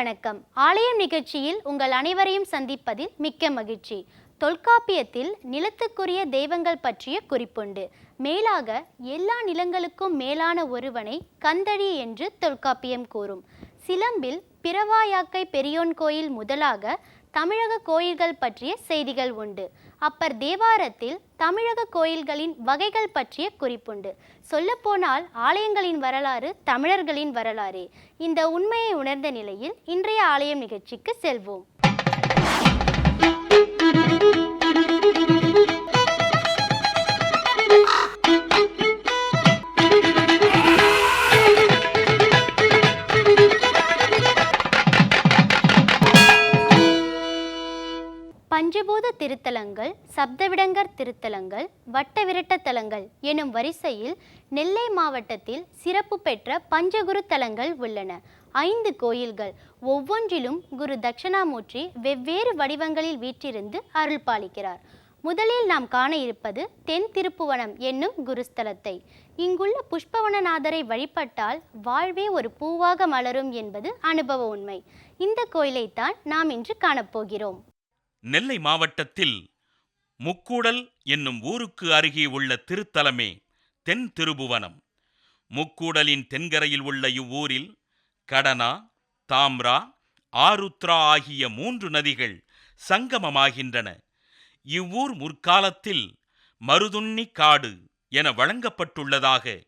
வணக்கம். ஆலயம் நிகழ்ச்சியில் உங்கள் அனைவரையும் சந்திப்பதில் மிக்க மகிழ்ச்சி. தொல்காப்பியத்தில் நிலத்துக்குரிய தெய்வங்கள் பற்றிய குறிப்புண்டு. மேலாக எல்லா நிலங்களுக்கும் மேலான ஒருவனை கந்தழி என்று தொல்காப்பியம் கூறும். சிலம்பில் பிறவாயாக்கை பெரியோன் கோயில் முதலாக தமிழக கோயில்கள் பற்றிய செய்திகள் உண்டு. அப்பர் தேவாரத்தில் தமிழக கோயில்களின் வகைகள் பற்றிய குறிப்புண்டு. சொல்லப்போனால் ஆலயங்களின் வரலாறு தமிழர்களின் வரலாறே. இந்த உண்மையை உணர்ந்த நிலையில் இன்றைய ஆலயம் நிகழ்ச்சிக்கு செல்வோம். திருத்தலங்கள் சப்தவிடங்கர் திருத்தலங்கள் வட்டவிரட்ட தலங்கள் எனும் வரிசையில் நெல்லை மாவட்டத்தில் சிறப்பு பெற்ற பஞ்சகுரு தலங்கள் உள்ளன. ஐந்து கோயில்கள் ஒவ்வொன்றிலும் குரு தட்சிணாமூர்த்தி வெவ்வேறு வடிவங்களில் வீற்றிருந்து அருள் பாலிக்கிறார். முதலில் நாம் காண இருப்பது தென் திருப்புவனம் என்னும் குருஸ்தலத்தை. இங்குள்ள புஷ்பவனநாதரை வழிபட்டால் வாழ்வே ஒரு பூவாக மலரும் என்பது அனுபவ உண்மை. இந்த கோயிலைத்தான் நாம் இன்று காணப்போகிறோம். நெல்லை மாவட்டத்தில் முக்கூடல் என்னும் ஊருக்கு அருகே உள்ள திருத்தலமே தென் திருபுவனம். முக்கூடலின் தென்கரையில் உள்ள இவ்வூரில் கடனா தாம்ரா ஆருத்ரா ஆகிய மூன்று நதிகள் சங்கமமாகின்றன. இவ்வூர் முற்காலத்தில் மருதுண்ணி காடு என வழங்கப்பட்டுள்ளதாக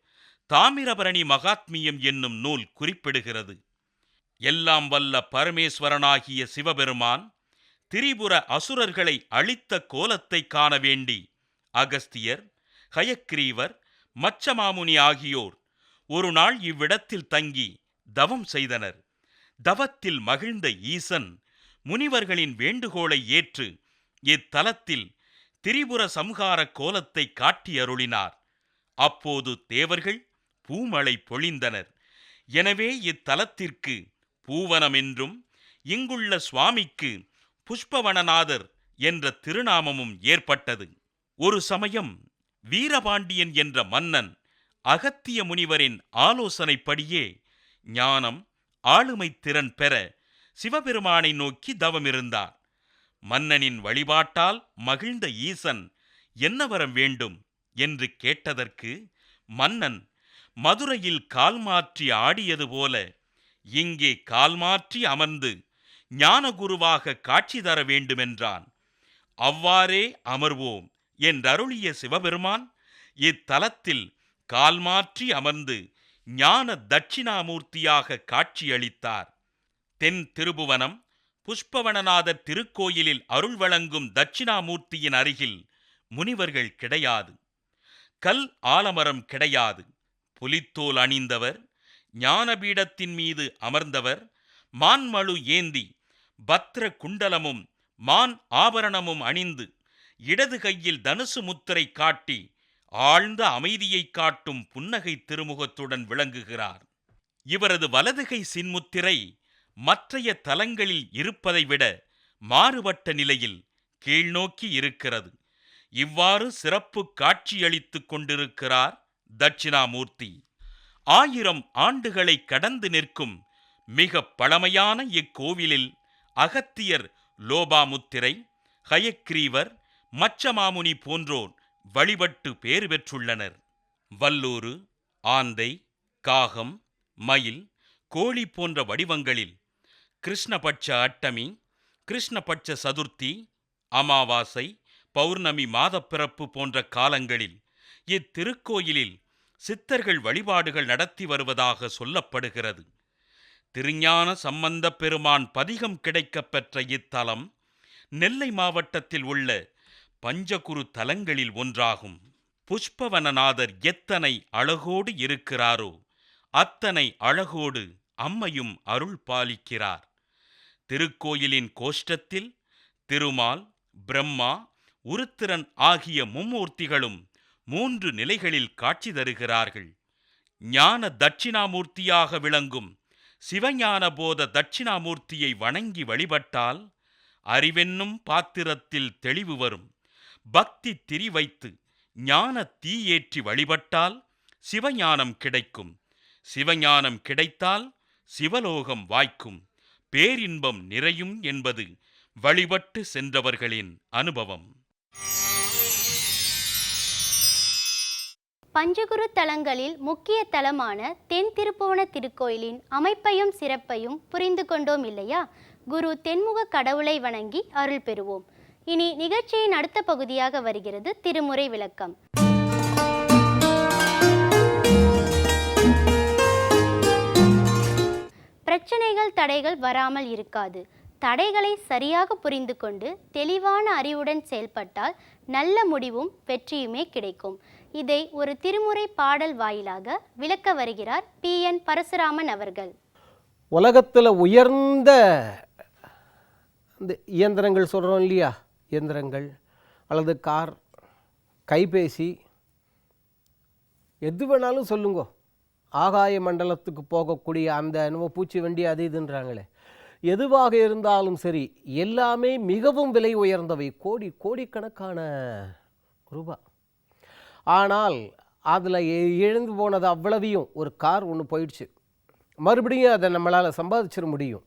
தாமிரபரணி மகாத்மியம் என்னும் நூல் குறிப்பிடுகிறது. எல்லாம் வல்ல பரமேஸ்வரனாகிய சிவபெருமான் திரிபுர அசுரர்களை அழித்த கோலத்தை காண வேண்டி. அகஸ்தியர் ஹயக்ரீவர் மச்சமாமுனி ஆகியோர் ஒரு நாள் இவ்விடத்தில் தங்கி தவம் செய்தனர். தவத்தில் மகிழ்ந்த ஈசன் முனிவர்களின் வேண்டுகோளை ஏற்று இத்தலத்தில் திரிபுர சம்ஹார கோலத்தை காட்டியருளினார். அப்போது தேவர்கள் பூமழை பொழிந்தனர். எனவே இத்தலத்திற்கு பூவனம் என்றும் இங்குள்ள சுவாமிக்கு புஷ்பவனநாதர் என்ற திருநாமமும் ஏற்பட்டது. ஒரு சமயம் வீரபாண்டியன் என்ற மன்னன் அகத்திய முனிவரின் ஆலோசனைப்படியே ஞானம் ஆளுமை திறன் பெற சிவபெருமானை நோக்கி தவமிருந்தார். மன்னனின் வழிபாட்டால் மகிழ்ந்த ஈசன் என்ன வரம் வேண்டும் என்று கேட்டதற்கு மன்னன் மதுரையில் கால் மாற்றி ஆடியது போல இங்கே கால் மாற்றி அமர்ந்து ஞானகுருவாக காட்சி தர வேண்டுமென்றான். அவ்வாறே அமர்வோம் என்றருளிய சிவபெருமான் இத்தலத்தில் கால் மாற்றி அமர்ந்து ஞான தட்சிணாமூர்த்தியாக காட்சியளித்தார். தென் திருபுவனம் புஷ்பவனநாதர் திருக்கோயிலில் அருள் வழங்கும் தட்சிணாமூர்த்தியின் அருகில் முனிவர்கள் கிடையாது. கல் ஆலமரம் கிடையாது. புலித்தோல் அணிந்தவர் ஞானபீடத்தின் மீது அமர்ந்தவர் மான்மழு ஏந்தி பத்ர குண்டலமும் மான் ஆபரணமும் அணிந்து இடது கையில் தனுசு முத்திரை காட்டி ஆழ்ந்த அமைதியை காட்டும் புன்னகை திருமுகத்துடன் விளங்குகிறார். இவரது வலதுகை சின்முத்திரை மற்றைய தலங்களில் இருப்பதை விட மாறுபட்ட நிலையில் கீழ்நோக்கி இருக்கிறது. இவ்வாறு சிறப்பு காட்சியளித்துக் கொண்டிருக்கிறார் தட்சிணாமூர்த்தி. ஆயிரம் ஆண்டுகளை கடந்து நிற்கும் மிக பழமையான இக்கோவிலில் அகத்தியர் லோபாமுத்திரை ஹயக்ரீவர் மச்சமாமுனி போன்றோர் வழிபட்டு பேறு பெற்றுள்ளனர். வல்லூரு ஆந்தை காகம் மயில் கோழி போன்ற வடிவங்களில் கிருஷ்ணபட்ச அட்டமி கிருஷ்ணபட்ச சதுர்த்தி அமாவாசை பௌர்ணமி மாதப்பிறப்பு போன்ற காலங்களில் இத்திருக்கோயிலில் சித்தர்கள் வழிபாடுகள் நடத்தி வருவதாக சொல்லப்படுகிறது. திருஞான சம்பந்தப் பெருமான் பதிகம் கிடைக்கப் பெற்ற இத்தலம் நெல்லை மாவட்டத்தில் உள்ள பஞ்சகுரு தலங்களில் ஒன்றாகும். புஷ்பவனநாதர் எத்தனை அழகோடு இருக்கிறாரோ அத்தனை அழகோடு அம்மையும் அருள் பாலிக்கிறார். திருக்கோயிலின் கோஷ்டத்தில் திருமால் பிரம்மா உருத்திரன் ஆகிய மும்மூர்த்திகளும் மூன்று நிலைகளில் காட்சி தருகிறார்கள். ஞான தட்சிணாமூர்த்தியாக விளங்கும் சிவஞான போத தட்சிணாமூர்த்தியை வணங்கி வழிபட்டால் அறிவென்னும் பாத்திரத்தில் தெளிவு வரும். பக்தி திரி வைத்து ஞான தீயேற்றி வழிபட்டால் சிவஞானம் கிடைக்கும். சிவஞானம் கிடைத்தால் சிவலோகம் வாய்க்கும். பேரின்பம் நிறையும் என்பது வழிபட்டு சென்றவர்களின் அனுபவம். பஞ்சகுரு தலங்களில் முக்கிய தலமான தென் திருப்புவன திருக்கோயிலின் அமைப்பையும் சிறப்பையும் புரிந்து கொண்டோம் இல்லையா? குரு தென்முக கடவுளை வணங்கி அருள் பெறுவோம். இனி நிகழ்ச்சியின் அடுத்த பகுதியாக வருகிறது திருமுறை விளக்கம். பிரச்சனைகள் தடைகள் வராமல் இருக்காது. தடைகளை சரியாக புரிந்து கொண்டு தெளிவான அறிவுடன் செயல்பட்டால் நல்ல முடிவும் வெற்றியுமே கிடைக்கும். இதை ஒரு திருமுறை பாடல் வாயிலாக விளக்க வருகிறார் பி. என். பரசுராமன் அவர்கள். உலகத்தில் உயர்ந்த இந்த இயந்திரங்கள் சொல்கிறோம் இல்லையா? இயந்திரங்கள் அல்லது கார் கைபேசி எது வேணாலும் சொல்லுங்க. ஆகாய மண்டலத்துக்கு போகக்கூடிய அந்த என்னமோ பூச்சி வண்டி அது இதுன்றாங்களே. எதுவாக இருந்தாலும் சரி எல்லாமே மிகவும் விலை உயர்ந்தவை. கோடி கோடிக்கணக்கான ரூபாய் ஆனால் அதில் இழந்து போனது அவ்வளவையும் ஒரு கார் ஒன்று போயிடுச்சு. மறுபடியும் அதை நம்மளால் சம்பாதிச்சிட முடியும்.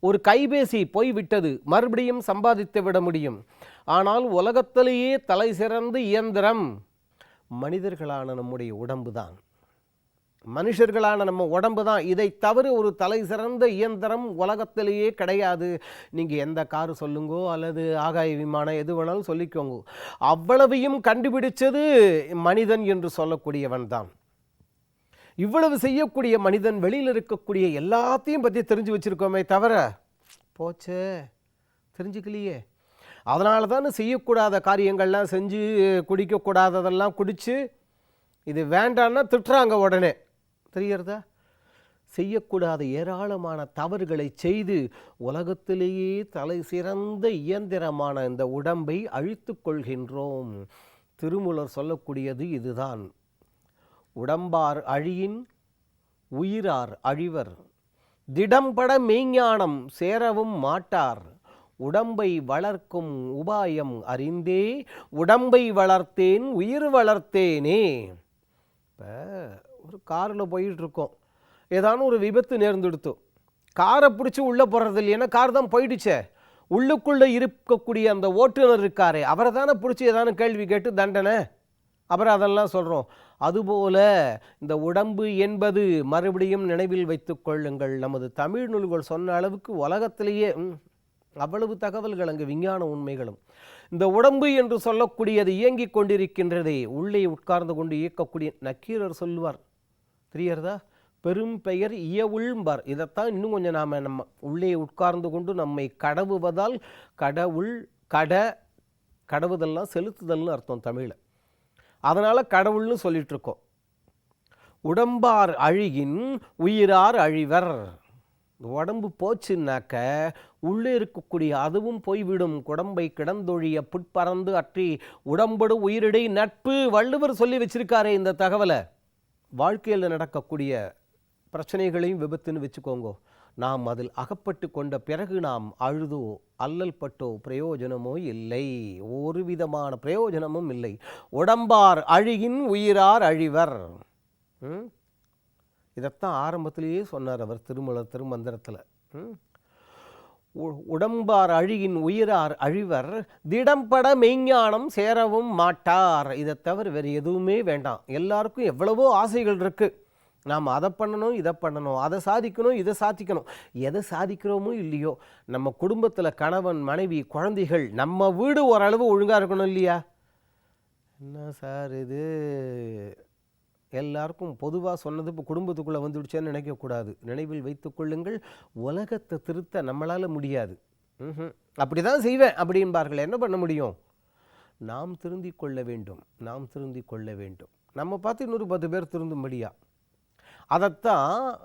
ஒரு கைபேசி போய்விட்டது மறுபடியும் சம்பாதித்து விட முடியும். ஆனால் உலகத்திலேயே தலை சிறந்த இயந்திரம் மனிதர்களான நம்முடைய உடம்பு தான் மனுஷர்களான நம்ம உடம்பு தான். இதை தவிர ஒரு தலை சிறந்த இயந்திரம் உலகத்திலேயே கிடையாது. நீங்கள் எந்த காரு சொல்லுங்கோ அல்லது ஆகாய விமானம் எது வேணாலும் சொல்லிக்கோங்க. அவ்வளவையும் கண்டுபிடிச்சது மனிதன் என்று சொல்லக்கூடியவன் தான். இவ்வளவு செய்யக்கூடிய மனிதன் வெளியில் இருக்கக்கூடிய எல்லாத்தையும் பற்றி தெரிஞ்சு வச்சுருக்கோமே தவிர போச்சே தெரிஞ்சுக்கலையே. அதனால தானே செய்யக்கூடாத காரியங்கள்லாம் செஞ்சு குடிக்கக்கூடாததெல்லாம் குடித்து இது வேண்டான்னா திட்டுறாங்க உடனே. தெரியறதா செய்யக்கூடாத ஏராளமான தவறுகளை செய்து உலகத்திலேயே தலை சிறந்த இயந்திரமான இந்த உடம்பை அழித்து கொள்கின்றோம். திருமூலர் சொல்லக்கூடியது இதுதான். உடம்பார் அழியின் உயிரார் அழிவர். திடம்பட மெய்ஞானம் சேரவும் மாட்டார். உடம்பை வளர்க்கும் உபாயம் அறிந்தே உடம்பை வளர்த்தேன் உயிர் வளர்த்தேனே. இப்போ ஒரு காரில் போயிட்டுருக்கோம். ஏதானும் ஒரு விபத்து நேர்ந்துடுத்து. காரை பிடிச்சி உள்ளே போகிறது இல்லைன்னா கார் தான் போயிடுச்சே. உள்ளுக்குள்ளே இருக்கக்கூடிய அந்த ஓட்டுநர் இருக்காரே அவரை தானே பிடிச்சி ஏதானு கேள்வி கேட்டு தண்டனை? அப்புறம் அதெல்லாம் சொல்கிறோம் அதுபோல இந்த உடம்பு என்பது மறுபடியும் நினைவில் வைத்து கொள்ளுங்கள். நமது தமிழ் நூல்கள் சொன்ன அளவுக்கு உலகத்திலேயே அவ்வளவு தகவல்கள் அங்கு விஞ்ஞான உண்மைகளும். இந்த உடம்பு என்று சொல்லக்கூடியது இயங்கிக் கொண்டிருக்கின்றதே. உள்ளே உட்கார்ந்து கொண்டு இயக்கக்கூடிய நக்கீரர் சொல்லுவார். தெரியறதா பெரும் பெயர் இயவுள்பார் இதைத்தான் இன்னும் கொஞ்சம் நாம் நம்ம உள்ளே உட்கார்ந்து கொண்டு நம்மை கடவுவதால் கடவுள் கட கடவுதெல்லாம் செலுத்துதல்னு அர்த்தம் தமிழில். அதனால் கடவுள்னு சொல்லிகிட்ருக்கோம் உடம்பார் அழிகின் உயிரார் அழிவர். உடம்பு போச்சுன்னாக்க உள்ளே இருக்கக்கூடிய அதுவும் போய்விடும். குடம்பை கிடந்தொழிய புட்பறந்து அற்றி உடம்படு உயிரிடை நட்பு வள்ளுவர் சொல்லி வச்சிருக்காரே இந்த தகவலை. வாழ்க்கையில் நடக்கக்கூடிய பிரச்சனைகளையும் விபத்துன்னு வச்சுக்கோங்க. நாம் அதில் அகப்பட்டு கொண்ட பிறகு நாம் அழுதோ அல்லல் பட்டோ பிரயோஜனமோ இல்லை. ஒரு விதமான பிரயோஜனமும் இல்லை. உடம்பார் அழிகின் உயிரார் அழிவர். ம்? இதைத்தான் ஆரம்பத்திலேயே சொன்னார் அவர் திருமலர் திருமந்திரத்தில். ம்? உடம்பார் அழியின் உயிரார் அழிவர் திடம்பட மெய்ஞானம் சேரவும் மாட்டார். இதை தவிர வேறு எதுவுமே வேண்டாம். எல்லாருக்கும் எவ்வளவோ ஆசைகள் இருக்குது நாம் அதை பண்ணணும் இதை பண்ணணும் அதை சாதிக்கணும் இதை சாதிக்கணும். எதை சாதிக்கிறோமோ இல்லையோ நம்ம குடும்பத்தில் கணவன் மனைவி குழந்தைகள் நம்ம வீடு ஓரளவு ஒழுங்காக இருக்கணும் இல்லையா? என்ன சார் இது? எல்லாருக்கும் பொதுவாக சொன்னது இப்போ குடும்பத்துக்குள்ளே வந்துடுச்சேன்னு நினைக்கக்கூடாது. நினைவில் வைத்துக்கொள்ளுங்கள் உலகத்தை திருத்த நம்மளால் முடியாது. ம்ஹும். அப்படி தான் செய்வேன் அப்படின்பார்கள் என்ன பண்ண முடியும்? நாம் திருந்திக் கொள்ள வேண்டும். நாம் திருந்தி கொள்ள வேண்டும். நம்ம பார்த்து இன்னொரு பத்து பேர் திருந்தும்படியா? அதைத்தான்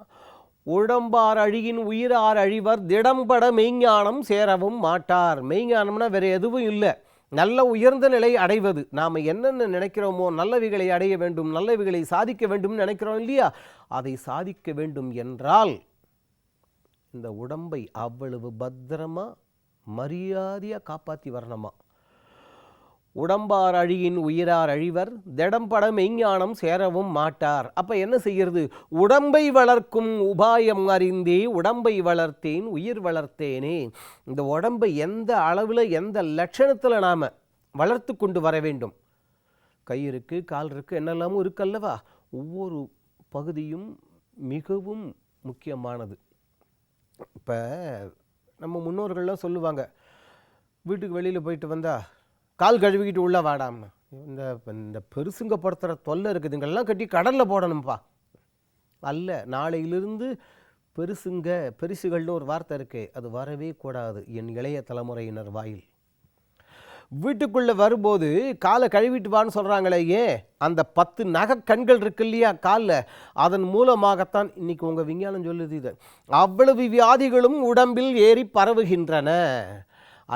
உடம்பார் அழியின் உயிரார் அழிவர் திடம்பட மெய்ஞானம் சேரவும் மாட்டார். மெய்ஞானம்னா வேறு எதுவும் இல்லை. நல்ல உயர்ந்த நிலை அடைவது. நாம் என்னென்ன நினைக்கிறோமோ நல்லவைகளை அடைய வேண்டும் நல்லவைகளை சாதிக்க வேண்டும் நினைக்கிறோம் இல்லையா? அதை சாதிக்க வேண்டும் என்றால் இந்த உடம்பை அவ்வளவு பத்திரமா மரியாதையாக காப்பாற்றி வரணுமா? உடம்பார் அழியின் உயிரார் அழிவர் திடம்பட மெய்ஞானம் சேரவும் மாட்டார். அப்போ என்ன செய்கிறது? உடம்பை வளர்க்கும் உபாயம் அறிந்தே உடம்பை வளர்த்தேன் உயிர் வளர்த்தேனே. இந்த உடம்பை எந்த அளவில் எந்த லட்சணத்தில் நாம் வளர்த்து கொண்டு வர வேண்டும்? கை இருக்குது கால் இருக்குது என்னெல்லாமும் இருக்கல்லவா ஒவ்வொரு பகுதியும் மிகவும் முக்கியமானது. இப்போ நம்ம முன்னோர்கள்லாம் சொல்லுவாங்க வீட்டுக்கு வெளியில் போயிட்டு வந்தால் கால் கழுவிக்கிட்டு உள்ளே வாடாம்மா இந்த இந்த பெருசுங்க படுத்துகிற தொல்லை இருக்குதுங்கெல்லாம் கட்டி கடலில் போடணும்ப்பா அல்ல நாளையிலிருந்து பெருசுங்க பெருசுகள்னு ஒரு வார்த்தை இருக்கே அது வரவே கூடாது. என் இளைய தலைமுறையினர் வாயில். வீட்டுக்குள்ளே வரும்போது காலை கழுவிட்டு வான்னு சொல்கிறாங்களே ஏன் அந்த பத்து நகை கண்கள் இருக்கு இல்லையா காலில்? அதன் மூலமாகத்தான் இன்னைக்கு உங்கள் விஞ்ஞானம் சொல்லுது இது. அவ்வளவு வியாதிகளும் உடம்பில் ஏறி பரவுகின்றன.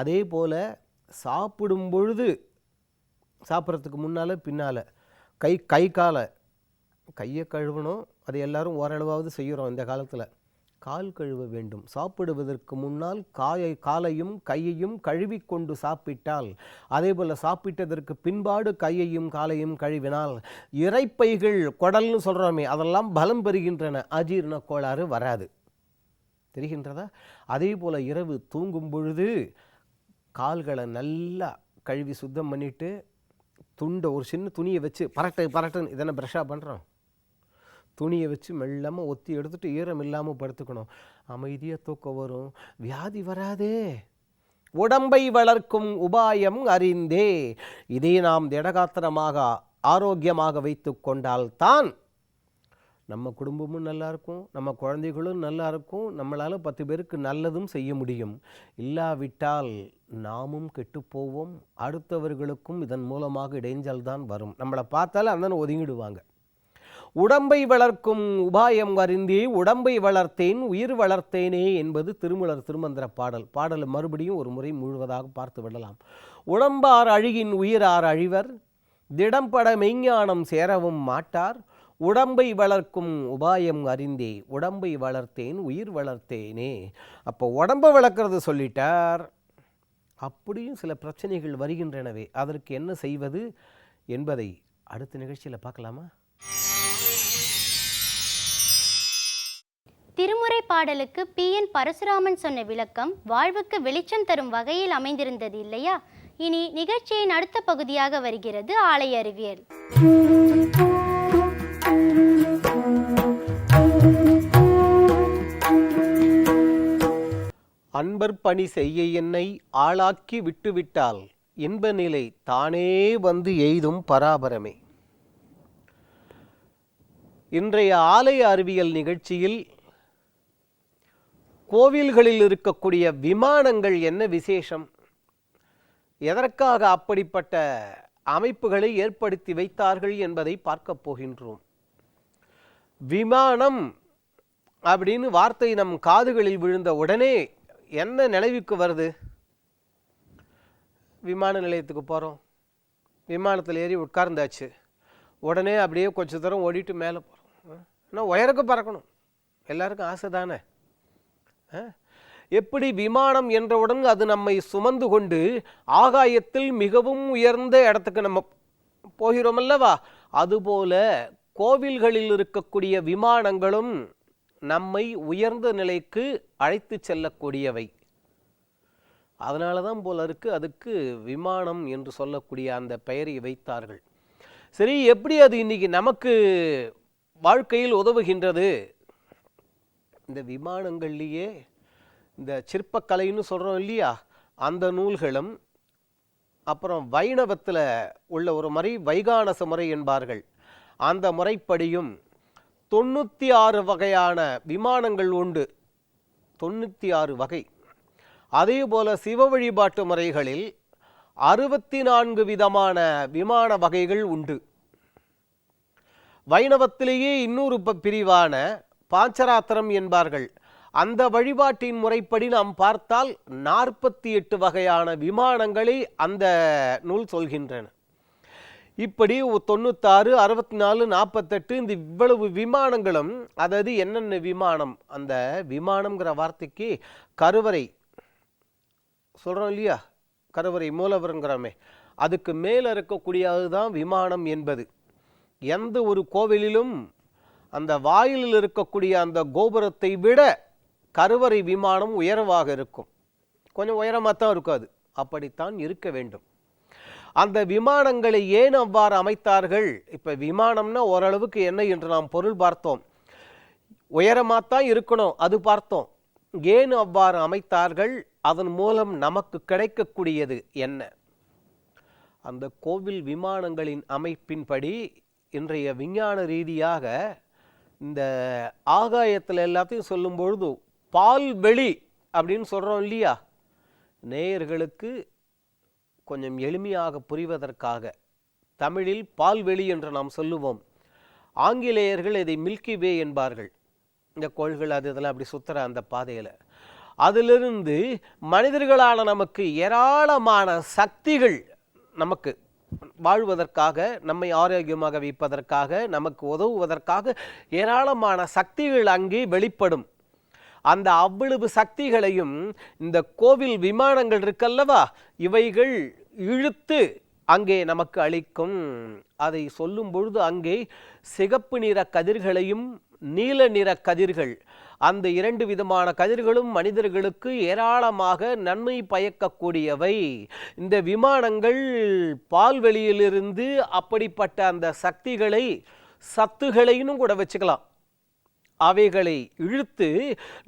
அதே போல் சாப்பிடும் பொழுது சாப்பிட்றதுக்கு முன்னால் பின்னால் கை கை காலை கையை கழுவணும். அது எல்லாரும் ஓரளவாவது செய்கிறோம் இந்த காலத்தில். கால் கழுவ வேண்டும். சாப்பிடுவதற்கு முன்னால் காயை காலையும் கையையும் கழுவி கொண்டு சாப்பிட்டால் அதே போல் சாப்பிட்டதற்கு பின்பாடு கையையும் காலையும் கழுவினால் இறைப்பைகள் குடல்னு சொல்கிறோமே அதெல்லாம் பலம் பெறுகின்றன. அஜீரண கோளாறு வராது. தெரிகின்றதா? அதே போல் இரவு தூங்கும் பொழுது கால்களை நல்லா கழுவி சுத்தம் பண்ணிவிட்டு துண்டை ஒரு சின்ன துணியை வச்சு பரட்டு பரட்டுன்னு இதனை ப்ரெஷ்ஷாக பண்ணுறோம் துணியை வச்சு மெல்லாமல் ஒத்தி எடுத்துட்டு ஈரம் இல்லாமல் படுத்துக்கணும். அமைதியாக தூக்கம் வரும். வியாதி வராதே. உடம்பை வளர்க்கும் உபாயம் அறிந்தே. இதை நாம் திடகாத்திரமாக ஆரோக்கியமாக வைத்து கொண்டால்தான் நம்ம குடும்பமும் நல்லாயிருக்கும் நம்ம குழந்தைகளும் நல்லாயிருக்கும் நம்மளால் பத்து பேருக்கு நல்லதும் செய்ய முடியும். இல்லாவிட்டால் நாமும் கெட்டுப் போவோம் அடுத்தவர்களுக்கும் இதன் மூலமாக இடைஞ்சல் தான் வரும். நம்மளை பார்த்தாலே அந்த ஒதுங்கிடுவாங்க. உடம்பை வளர்க்கும் உபாயம் அறிந்தே உடம்பை வளர்த்தேன் உயிர் வளர்த்தேனே என்பது திருமலர் திருமந்திர பாடல். பாடலை மறுபடியும் ஒரு முறை முழுவதாக பார்த்து விடலாம். உடம்பார் அழியின் உயிரார் அழிவர் திடம்பட மெய்ஞானம் சேரவும் மாட்டார் உடம்பை வளர்க்கும் உபாயம் அறிந்தே உடம்பை வளர்த்தேன் உயிர் வளர்த்தேனே. அப்போ உடம்பை வளர்க்குறது சொல்லிட்டார். அப்படியும் சில பிரச்சனைகள் வருகின்றனவே. அதற்கு என்ன செய்வது என்பதை அடுத்த நிகழ்ச்சியில் பார்க்கலாமா? திருமுறை பாடலுக்கு பி. என். பரசுராமன் சொன்ன விளக்கம் வாழ்வுக்கு வெளிச்சம் தரும் வகையில் அமைந்திருந்தது இல்லையா? இனி நிகழ்ச்சியின் அடுத்த பகுதியாக வருகிறது ஆலய அறிவியல். அன்பர் பணி செய்ய என்னை ஆளாக்கி விட்டுவிட்டால் இன்ப நிலை தானே வந்து எய்தும் பராபரமே. இன்றைய ஆலய அறிவியல் நிகழ்ச்சியில் கோவில்களில் இருக்கக்கூடிய விமானங்கள் என்ன விசேஷம்? எதற்காக அப்படிப்பட்ட அமைப்புகளை ஏற்படுத்தி வைத்தார்கள் என்பதை பார்க்கப் போகின்றோம். விமானம் அப்படின்னு வார்த்தை நம் காதுகளில் விழுந்த உடனே என்ன நினைவுக்கு வருது? விமான நிலையத்துக்கு போகிறோம் விமானத்தில் ஏறி உட்கார்ந்தாச்சு. உடனே அப்படியே கொஞ்ச தூரம் ஓடிட்டு மேலே போகிறோம் ஆனால் உயருக்கு பறக்கணும். எல்லாருக்கும் ஆசை தானே? ஆ? எப்படி விமானம் என்றவுடன் அது நம்மை சுமந்து கொண்டு ஆகாயத்தில் மிகவும் உயர்ந்த இடத்துக்கு நம்ம போகிறோம் அல்லவா? அதுபோல கோவில்களில் இருக்கக்கூடிய விமானங்களும் நம்மை உயர்ந்த நிலைக்கு அழைத்து செல்லக்கூடியவை. அதனால தான் போல இருக்கு அதுக்கு விமானம் என்று சொல்லக்கூடிய அந்த பெயரை வைத்தார்கள். சரி எப்படி அது இன்னைக்கு நமக்கு வாழ்க்கையில் உதவுகின்றது? இந்த விமானங்கள்லேயே இந்த சிற்பக்கலைன்னு சொல்கிறோம் இல்லையா? அந்த நூல்களும் அப்புறம் வைணவத்தில் உள்ள ஒரு முறை வைகானச முறை என்பார்கள். அந்த முறைப்படியும் தொண்ணூற்றி ஆறு வகையான விமானங்கள் உண்டு. தொண்ணூற்றி ஆறு வகை. அதே போல சிவ வழிபாட்டு முறைகளில் அறுபத்தி நான்கு விதமான விமான வகைகள் உண்டு. வைணவத்திலேயே இன்னொரு பிரிவான பாஞ்சராத்திரம் என்பார்கள். அந்த வழிபாட்டின் முறைப்படி நாம் பார்த்தால் நாற்பத்தி எட்டு வகையான விமானங்களை அந்த நூல் சொல்கின்றன. இப்படி தொண்ணூத்தாறு அறுபத்தி நாலு நாற்பத்தெட்டு இந்த இவ்வளவு விமானங்களும் அதாவது என்னென்ன விமானம்? அந்த விமானம்ங்கிற வார்த்தைக்கு கருவறை சொல்கிறோம் இல்லையா? கருவறை மூலவருங்கிறோமே. அதுக்கு மேலே இருக்கக்கூடியது தான் விமானம் என்பது. எந்த ஒரு கோவிலிலும் அந்த வாயிலில் இருக்கக்கூடிய அந்த கோபுரத்தை விட கருவறை விமானம் உயர்வாக இருக்கும். கொஞ்சம் உயரமாக தான் இருக்கும் அது. அப்படித்தான் இருக்க வேண்டும். அந்த விமானங்களை ஏன் அவ்வாறு அமைத்தார்கள்? இப்போ விமானம்னா ஓரளவுக்கு என்ன என்று நாம் பொருள் பார்த்தோம். உயரமாகத்தான் இருக்கணும் அது பார்த்தோம். ஏன் அவ்வாறு அமைத்தார்கள்? அதன் மூலம் நமக்கு கிடைக்கக்கூடியது என்ன? அந்த கோவில் விமானங்களின் அமைப்பின்படி இன்றைய விஞ்ஞான ரீதியாக இந்த ஆகாயத்தில் எல்லாத்தையும் சொல்லும் பொழுது பால்வெளி அப்படின்னு சொல்கிறோம் இல்லையா? நேயர்களுக்கு கொஞ்சம் எளிமையாக புரிவதற்காக தமிழில் பால்வெளி என்று நாம் சொல்லுவோம். ஆங்கிலேயர்கள் இதை மில்கி வே என்பார்கள். இந்த கோள்கள் அது இதெல்லாம் அப்படி சுத்துற அந்த பாதையில். அதிலிருந்து மனிதர்களான நமக்கு ஏராளமான சக்திகள் நமக்கு வாழ்வதற்காக நம்மை ஆரோக்கியமாக வைப்பதற்காக நமக்கு உதவுவதற்காக ஏராளமான சக்திகள் அங்கே வெளிப்படும். அந்த அவ்வளவு சக்திகளையும் இந்த கோவில் விமானங்கள் இருக்கல்லவா? இவைகள் இழுத்து அங்கே நமக்கு அளிக்கும். அதை சொல்லும் பொழுது அங்கே சிகப்பு நிற கதிர்களையும் நீல நிற கதிர்கள் அந்த இரண்டு விதமான கதிர்களும் மனிதர்களுக்கு ஏராளமாக நன்மை பயக்கக்கூடியவை. இந்த விமானங்கள் பால்வெளியிலிருந்து அப்படிப்பட்ட அந்த சக்திகளை சத்துகளையும் கூட வச்சுக்கலாம். அவைகளை இழுத்து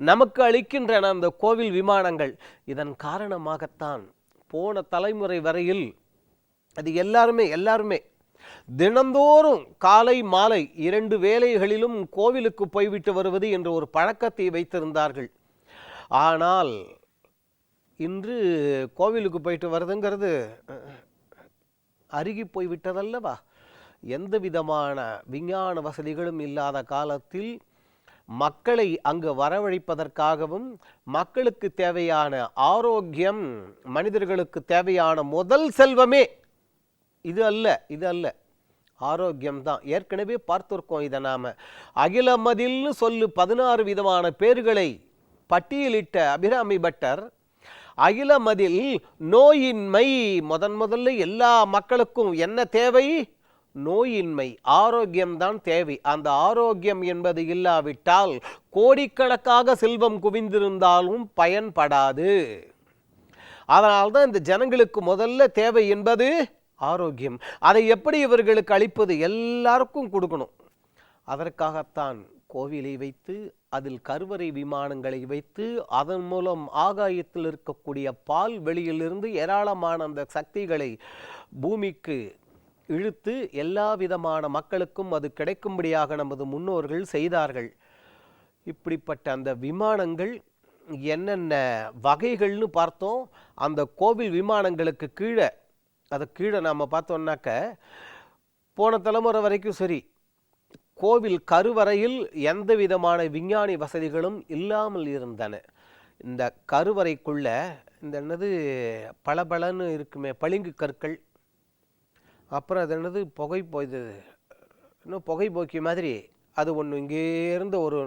நமக்கு அளிக்கின்றன அந்த கோவில் விமானங்கள். இதன் காரணமாகத்தான் போன தலைமுறை வரையில் அது எல்லாருமே எல்லாருமே தினந்தோறும் காலை மாலை இரண்டு வேலைகளிலும் கோவிலுக்கு போய்விட்டு வருவது என்ற ஒரு பழக்கத்தை வைத்திருந்தார்கள். ஆனால் இன்று கோவிலுக்கு போயிட்டு வருதுங்கிறது அருகி போய்விட்டதல்லவா? எந்த விதமான விஞ்ஞான வசதிகளும் இல்லாத காலத்தில் மக்களை அங்கு வரவழைப்பதற்காகவும் மக்களுக்கு தேவையான ஆரோக்கியம் மனிதர்களுக்கு தேவையான முதல் செல்வமே. இது அல்ல இது அல்ல. ஆரோக்கியம் தான். ஏற்கனவே பார்த்துருக்கோம் இதை நாம். அகிலமதில்னு சொல்லு பதினாறு விதமான பேர்களை பட்டியலிட்ட அபிராமி பட்டர் அகிலமதில் நோயின்மை முதன் முதல்ல எல்லா மக்களுக்கும் என்ன தேவை? நோயின்மை ஆரோக்கியம்தான் தேவை. அந்த ஆரோக்கியம் என்பது இல்லாவிட்டால் கோடிக்கணக்காக செல்வம் குவிந்திருந்தாலும் பயன்படாது. அதனால்தான் இந்த ஜனங்களுக்கு முதல்ல தேவை என்பது ஆரோக்கியம். அதை எப்படி இவர்களுக்கு அளிப்பது எல்லாருக்கும் கொடுக்கணும். அதற்காகத்தான் கோவிலை வைத்து அதில் கருவறை விமானங்களை வைத்து அதன் மூலம் ஆகாயத்தில் இருக்கக்கூடிய பால் வெளியிலிருந்து ஏராளமான அந்த சக்திகளை பூமிக்கு இழுத்து எல்லா விதமான மக்களுக்கும் அது கிடைக்கும்படியாக நமது முன்னோர்கள் செய்தார்கள். இப்படிப்பட்ட அந்த விமானங்கள் என்னென்ன வகைகள்னு பார்த்தோம். அந்த கோவில் விமானங்களுக்கு கீழே அது கீழே நாம் பார்த்தோம்னாக்க போன தலைமுறை வரைக்கும் சரி கோவில் கருவறையில் எந்த விதமான விஞ்ஞானி வசதிகளும் இல்லாமல் இருந்தன. இந்த கருவறைக்குள்ள இந்த என்னது பளபளன்னு இருக்குமே பளிங்கு கற்கள் அப்புறம் அது என்னது? புகை போய்து இன்னும் புகை போக்கிய மாதிரி அது ஒன்று இங்கேருந்து ஒரு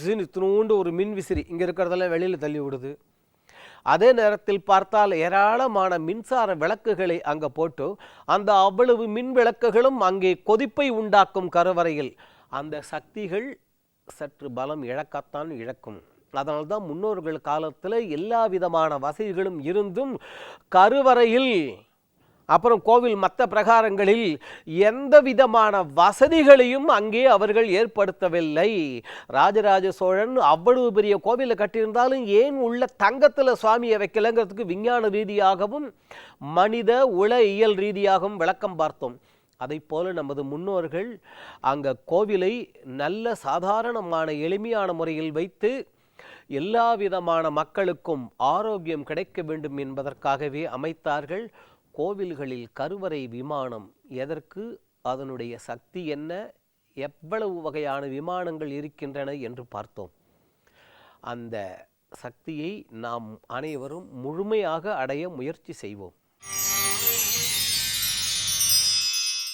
ஜின்னு இத்தினூண்டு ஒரு மின் விசிறி இங்கே இருக்கிறதெல்லாம் வெளியில் தள்ளி விடுது. அதே நேரத்தில் பார்த்தால் ஏராளமான மின்சார விளக்குகளை அங்கே போட்டு அந்த அவ்வளவு மின் விளக்குகளும் அங்கே கொதிப்பை உண்டாக்கும் கருவறையில் அந்த சக்திகள் சற்று பலம் இழக்கத்தான் இழக்கும். அதனால்தான் முன்னோர்கள் காலத்தில் எல்லா விதமான வசதிகளும் இருந்தும் கருவறையில் அப்புறம் கோவில் மற்ற பிரகாரங்களில் எந்த விதமான வசதிகளையும் அங்கே அவர்கள் ஏற்படுத்தவில்லை. ராஜராஜ சோழன் அவ்வளவு பெரிய கோவிலை கட்டியிருந்தாலும் ஏன் உள்ள தங்கத்தில் சுவாமியை வைக்கலைங்கிறதுக்கு விஞ்ஞான ரீதியாகவும் மனித உள இயல் ரீதியாகவும் விளக்கம் பார்த்தோம். அதைப் போல நமது முன்னோர்கள் அங்கே கோவிலை நல்ல சாதாரணமான எளிமையான முறையில் வைத்து எல்லா விதமான மக்களுக்கும் ஆரோக்கியம் கிடைக்க வேண்டும் என்பதற்காகவே அமைத்தார்கள். கோவில்களில் கருவறை விமானம் எதற்கு? அதனுடைய சக்தி என்ன? எவ்வளவு வகையான விமானங்கள் இருக்கின்றன என்று பார்த்தோம். அந்த சக்தியை நாம் அனைவரும் முழுமையாக அடைய முயற்சி செய்வோம்.